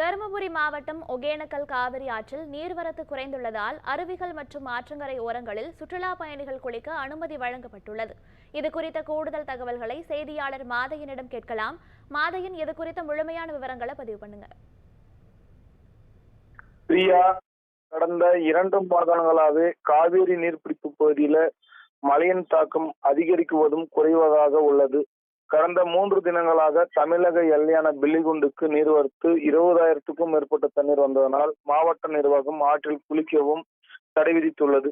தருமபுரி மாவட்டம் ஒகேனக்கல் காவிரி ஆற்றில் நீர்வரத்து குறைந்துள்ளதால் அருவிகள் மற்றும் ஆற்றங்கரை ஓரங்களில் சுற்றுலா பயணிகள் குளிக்க அனுமதி வழங்கப்பட்டுள்ளது. இது குறித்த கூடுதல் தகவல்களை செய்தியாளர் மாதையனிடம் கேட்கலாம். மாதையன் இது குறித்த முழுமையான விவரங்களை பதிவு பண்ணுங்க. பிரியா கடந்த இரண்டு மாதங்களாகவே காவேரி நீர்பிடிப்பு பகுதியில மழையின் தாக்கம் அதிகரிக்குவதும் குறைவதாக உள்ளது. கடந்த மூன்று தினங்களாக தமிழக எல்லையான பில்லிகுண்டுக்கு நீர்வரத்து இருபதாயிரத்துக்கும் மேற்பட்ட தண்ணீர் வந்ததனால் மாவட்ட நிர்வாகம் ஆற்றில் குளிக்கவும் தடை விதித்துள்ளது.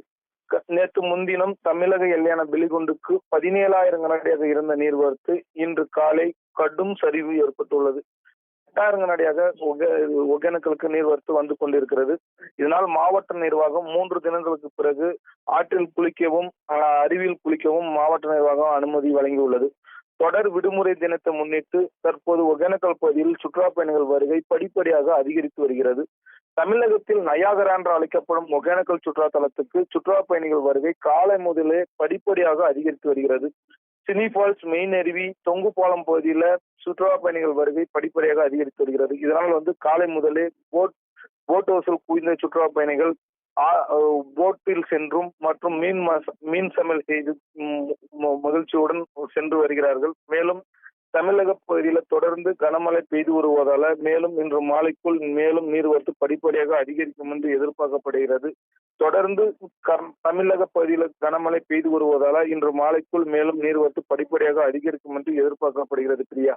நேற்று முன்தினம் தமிழக எல்லையான பிலிகுண்டுக்கு பதினேழாயிரம் கனடியாக இருந்த நீர்வரத்து இன்று காலை கடும் சரிவு ஏற்பட்டுள்ளது. எட்டாயிரம் கனடியாக ஒக- ஒகேனக்கலுக்கு நீர்வரத்து வந்து கொண்டிருக்கிறது. இதனால் மாவட்ட நிர்வாகம் மூன்று தினங்களுக்கு பிறகு ஆற்றில் குளிக்கவும் அருவியில் குளிக்கவும் மாவட்ட நிர்வாகம் அனுமதி வழங்கியுள்ளது. தொடர் விடுமுறை தினத்தை முன்னிட்டு தற்போது ஒகேனக்கல் பகுதியில் சுற்றுலா பயணிகள் வருகை படிப்படியாக அதிகரித்து வருகிறது. தமிழகத்தில் நயாகரா என்று அழைக்கப்படும் ஒகேனக்கல் சுற்றுலா தலத்துக்கு சுற்றுலா பயணிகள் வருகை காலை முதலே படிப்படியாக அதிகரித்து வருகிறது. சினி ஃபால்ஸ் மெயின் அருவி தொங்கு பாலம் பகுதியில சுற்றுலா பயணிகள் வருகை படிப்படியாக அதிகரித்து வருகிறது. இதனால் வந்து காலை முதலே போட் போட் ஹவுஸில் குவிந்த சுற்றுலா பயணிகள் போட்டில் சென்றும் மற்றும் மீன் மீன் சமையல் செய்து மகிழ்ச்சியுடன் சென்று வருகிறார்கள். மேலும் தமிழக பகுதியில தொடர்ந்து கனமழை பெய்து வருவதால மேலும் இன்று மாலைக்குள் மேலும் நீர்வரத்து படிப்படியாக அதிகரிக்கும் என்று எதிர்பார்க்கப்படுகிறது. தொடர்ந்து தமிழக பகுதியில கனமழை பெய்து வருவதால இன்று மாலைக்குள் மேலும் நீர்வரத்து படிப்படியாக அதிகரிக்கும் என்று எதிர்பார்க்கப்படுகிறது பிரியா.